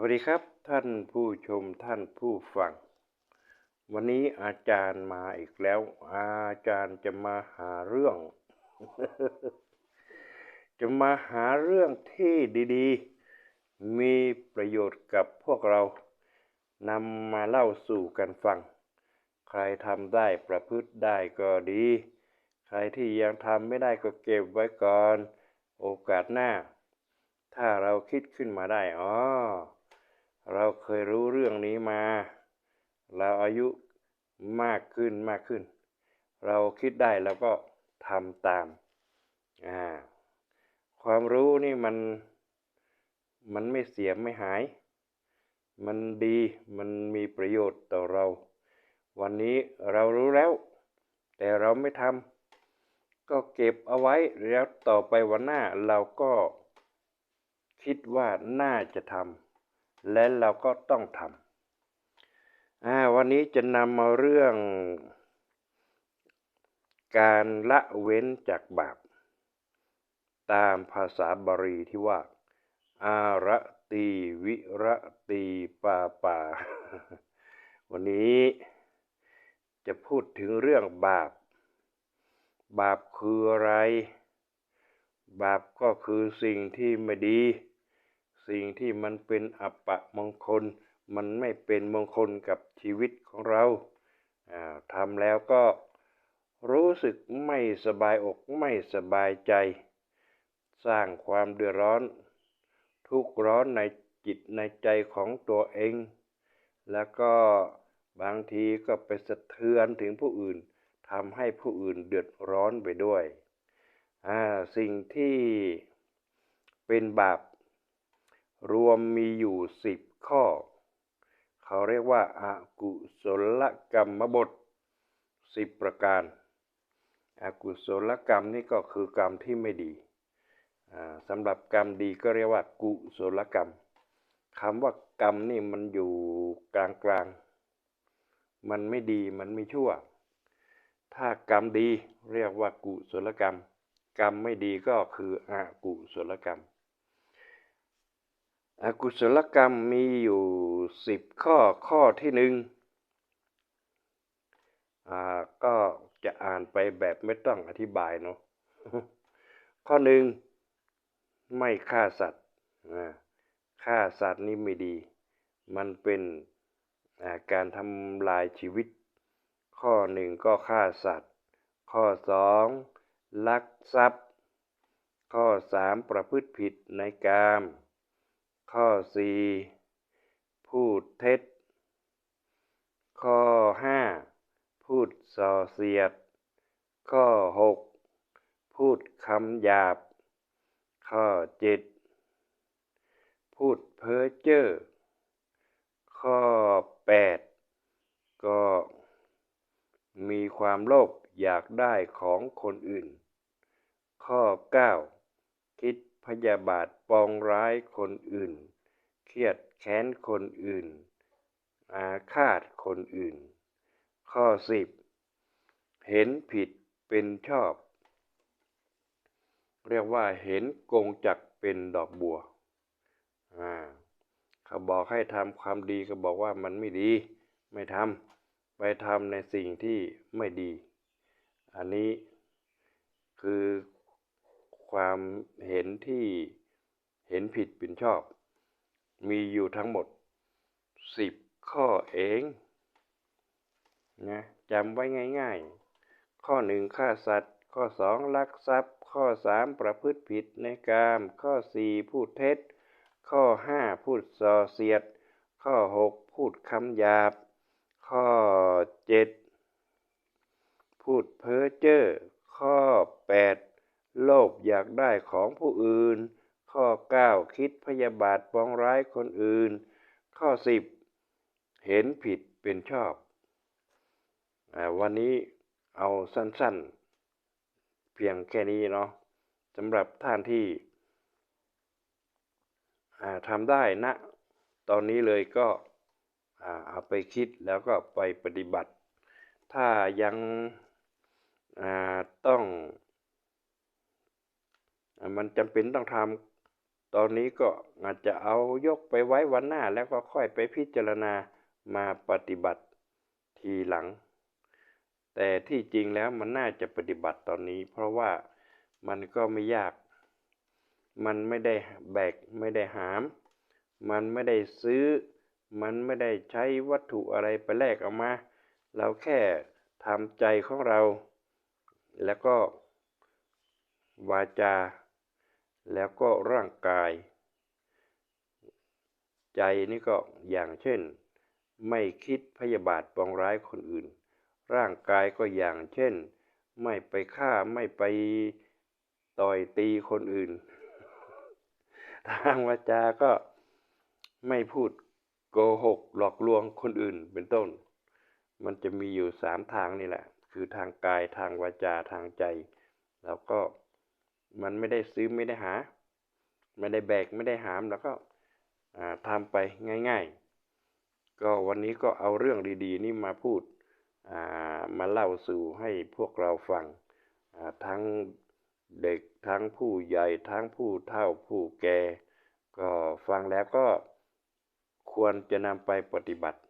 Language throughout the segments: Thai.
วัสดีครับท่านผู้ชมท่านผู้ฟัง วันนี้อาจารย์มาอีกแล้ว อาจารย์จะมาหาเรื่อง จะมาหาเรื่องที่ดีๆ มีประโยชน์กับพวกเรานำมาเล่าสู่กันฟัง ใครทำได้ประพฤติได้ก็ดี ใครที่ยังทำไม่ได้ก็เก็บไว้ก่อน โอกาสหน้า ถ้าเราคิดขึ้นมาได้อ๋อ เราเคยรู้เรื่องนี้มา เราอายุมากขึ้นมากขึ้น เราคิดได้แล้วก็ทำตามอ่าความรู้นี่มันมันไม่เสียไม่หาย มันดีมันมีประโยชน์ต่อเรา วันนี้เรารู้แล้ว แต่เราไม่ทำก็เก็บเอาไว้แล้วต่อไปวันหน้าเราก็คิดว่าน่าจะทำ และเราก็ต้องทำวันนี้จะนำมาเรื่องการละเว้นจากบาป ตามภาษาบาลีที่ว่า อาระตีวิระตีปาปา วันนี้จะพูดถึงเรื่องบาป บาปคืออะไร บาปก็คือสิ่งที่ไม่ดี สิ่งที่มันเป็นอัปะมงคล มันไม่เป็นมงคลกับชีวิตของเราทำแล้วก็รู้สึกไม่สบายอกไม่สบายใจ สร้างความเดือดร้อน ทุกข์ร้อนในจิตในใจของตัวเอง แล้วก็บางทีก็ไปสะเทือนถึงผู้อื่นทำให้ผู้อื่นเดือดร้อนไปด้วย สิ่งที่เป็นบาป รวมมีอยู่สิบข้อ เขาเรียกว่าอากุศลกรรมบทสิบประการอากุศลกรรมนี่ก็คือกรรมที่ไม่ดีสำหรับกรรมดีก็เรียกว่ากุศลกรรมคำว่ากรรมนี่มันอยู่กลางกลางมันไม่ดีมันไม่ชั่ว ถ้ากรรมดีเรียกว่ากุศลกรรม กรรมไม่ดีก็คืออกุศลกรรม อกุศลกรรมมีอยู่สิบข้อข้อที่หนึ่งก็จะอ่านไปแบบไม่ต้องอธิบายเนาะข้อหนึ่งไม่ฆ่าสัตว์ฆ่าสัตว์นี่ไม่ดี มันเป็นการทำลายชีวิต ข้อหนึ่งก็ฆ่าสัตว์ ข้อสองลักทรัพย์ ข้อสามประพฤติผิดในกาม ข้อสี่พูดเท็จ ข้อห้าพูดส่อเสียด ข้อหกพูดคำหยาบ ข้อเจ็ดพูดเพ้อเจ้อข้อ 8 ก็มีความโลภอยากได้ของคนอื่น ข้อ 9 คิด พยาบาทปองร้ายคนอื่น เครียดแค้นคนอื่น อาฆาตคนอื่น ข้อ10เห็นผิดเป็นชอบ เรียกว่าเห็นกงจักเป็นดอกบัวอ่าเขาบอกให้ทำความดีก็บอกว่ามันไม่ดี ไม่ทำไปทำในสิ่งที่ไม่ดี อันนี้คือ ความเห็นที่เห็นผิดเป็นชอบ มีอยู่ทั้งหมดสิบข้อเองนะจำไว้ง่าย ๆ ข้อหนึ่งฆ่าสัตว์ ข้อสองลักทรัพย์ ข้อสามประพฤติผิดในกาม ข้อสี่พูดเท็จ ข้อห้าพูดส่อเสียด ข้อหกพูดคำหยาบ ข้อเจ็ดพูดเพ้อเจ้อข้อแปด โลภอยากได้ของผู้อื่น ข้อเก้าคิดพยาบาทปองร้ายคนอื่น ข้อสิบเห็นผิดเป็นชอบอวันนี้เอาสั้นๆ เพียงแค่นี้เนาะสำหรับท่านที่ทำได้นะ ตอนนี้เลยก็เอาไปคิดแล้วก็ไปปฏิบัติ ถ้ายังต้อง มันจำเป็นต้องทตอนนี้ก็อาจจะเอายกไปไว้วันหน้าแล้วก็ค่อยไปพิจารณามาปฏิบัติทีหลัง แต่ที่จริงแล้วมันน่าจะปฏิบัติตอนนี้ เพราะว่ามันก็ไม่ยาก มันไม่ได้แบกไม่ได้หาม มันไม่ได้ซื้อ มันไม่ได้ใช้วัตถุอะไรไปแลกเอามา เราแค่ทำใจของเรา แล้วก็วาจา แล้วก็ร่างกาย ใจนี่ก็อย่างเช่น ไม่คิดพยาบาทปองร้ายคนอื่น ร่างกายก็อย่างเช่น ไม่ไปฆ่าไม่ไปต่อยตีคนอื่น ทางวาจาก็ไม่พูดโกหกหลอกลวงคนอื่นเป็นต้น มันจะมีอยู่สามทางนี่แหละ คือทางกายทางวาจาทางใจ แล้วก็ มันไม่ได้ซื้อไม่ได้หา ไม่ได้แบกไม่ได้หามแล้วก็ทำไปง่ายๆ ก็วันนี้ก็เอาเรื่องดีๆ นี่มาพูดมาเล่าสู่ให้พวกเราฟังทั้งเด็กทั้งผู้ใหญ่ทั้งผู้เฒ่าผู้แก่ก็ฟังแล้วก็ควรจะนำไปปฏิบัติ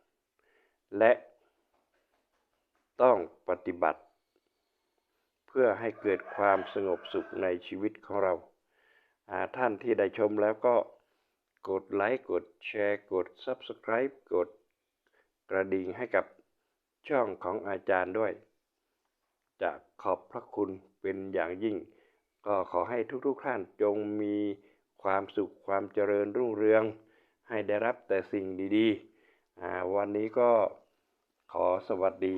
และต้องปฏิบัติ พื่อให้เกิดความสงบสุขในชีวิตของเรา ท่านที่ได้ชมแล้วก็กดไลค์ กดแชร์ กด Subscribe กดกระดิ่งให้กับช่องของอาจารย์ด้วย จะขอบพระคุณเป็นอย่างยิ่ง ก็ขอให้ทุกๆท่านจงมีความสุขความเจริญรุ่งเรือง ให้ได้รับแต่สิ่งดีๆ วันนี้ก็ขอสวัสดี